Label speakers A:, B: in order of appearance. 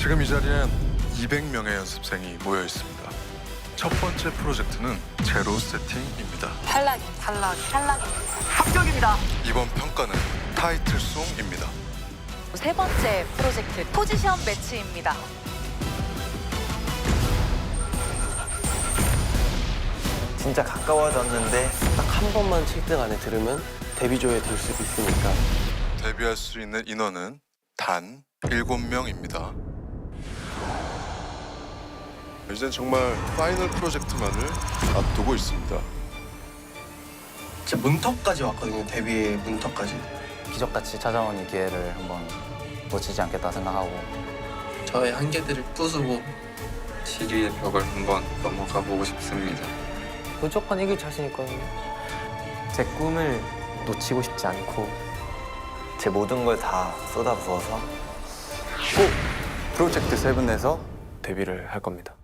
A: 지금 이 자리엔 200명의 연습생이 모여 있습니다. 첫 번째 프로젝트는 제로 세팅입니다.
B: 탈락, 탈락, 탈락.
C: 합격입니다.
A: 이번 평가는 타이틀송입니다.
B: 세 번째 프로젝트 포지션 매치입니다.
D: 진짜 가까워졌는데
E: 딱 한 번만 7등 안에 들으면 데뷔조에 들 수도 있으니까
A: 데뷔할 수 있는 인원은 단 7명입니다. 이젠 정말 파이널 프로젝트만을 앞두고 있습니다.
E: 진짜 문턱까지 왔거든요 데뷔의 문턱까지
F: 기적같이 찾아온 이 기회를 한번 놓치지 않겠다 생각하고
G: 저의 한계들을 부수고
H: 7위의 벽을 한번 넘어가 보고 싶습니다.
E: 무조건 이길 자신 있거든요
F: 제 꿈을 놓치고 싶지 않고
D: 제 모든 걸 다 쏟아부어서
F: 프로젝트 세븐에서 데뷔를 할 겁니다.